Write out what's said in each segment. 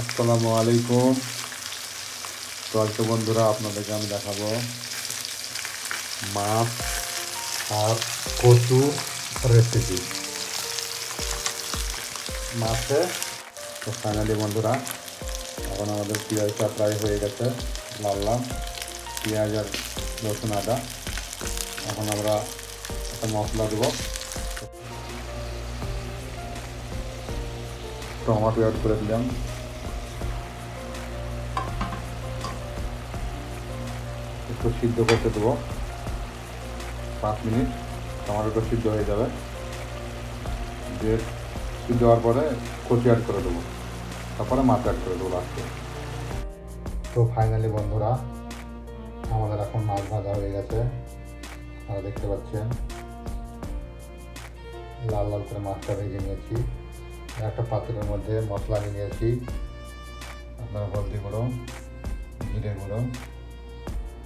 আসসালামু আলাইকুম। তো আজকে বন্ধুরা আপনাদেরকে আমি দেখাবো মাছ আর কচু রেসিপি মাছে, তো ফাইনালি বন্ধুরা, এখন আমাদের পেঁয়াজটা প্রায় হয়ে গেছে, লাল লাল। পেঁয়াজ আর রসুন আদা। এখন আমরা একটা মশলা দেবো। টমাটো অ্যাড করে দিলাম। একটু সিদ্ধ করতে দেবো। পাঁচ মিনিট। টমাটোটা সিদ্ধ হয়ে যাবে। দিয়ে সিদ্ধ হওয়ার পরে কচি অ্যাড করে দেবো। তারপরে মাছ অ্যাড করে দেবো লাস্টে তো ফাইনালি বন্ধুরা, আমাদের এখন মাছ ভাজা হয়ে গেছে। আপনারা দেখতে পাচ্ছেন, লাল লাল করে মাছটা ভেজে নিয়েছি। একটা পাত্রের মধ্যে মশলা নিয়ে নিয়েছি। আপনার হলদি গুঁড়ো, জিরে গুঁড়ো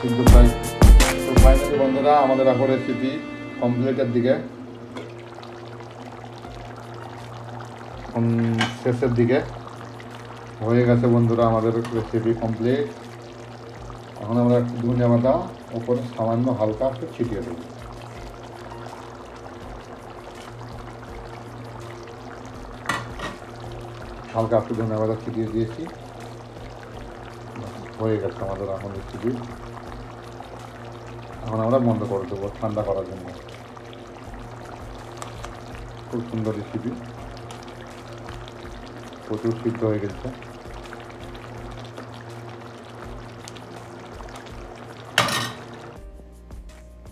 সিদ্ধ প্রায় তো ফাইনালি বন্ধুরা, আমাদের এখন রেসিপি কমপ্লিটের দিকে। শেষের দিকে। হয়ে গেছে বন্ধুরা, আমাদের রেসিপি কমপ্লিট এখন আমরা একটু ধনিয়া পাতা ওপরে সামান্য হালকা একটু ছিটিয়ে দেবো। হালকা একটু ধনে পাতা ছিটিয়ে দিয়েছি। হয়ে গেছে আমাদের এখন রেসিপি এখন আমরা বন্ধ করে দেবো ঠান্ডা করার জন্য। খুব সুন্দর রেসিপি প্রচুর সিদ্ধ হয়ে গেছে।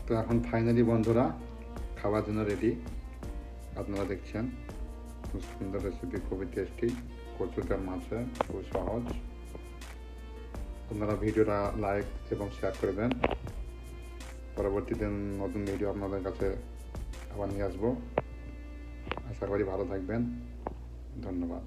তো এখন ফাইনালি বন্ধুরা খাওয়ার জন্য রেডি আপনারা দেখছেন, খুব সুন্দর রেসিপি খুবই টেস্টি কচুটা মাছে খুব সহজ। আপনারা ভিডিওটা লাইক এবং শেয়ার করে করবেন পরবর্তীতে নতুন ভিডিও আপনাদের কাছে আবার নিয়ে আসব। আশা করি ভালো থাকবেন। ধন্যবাদ।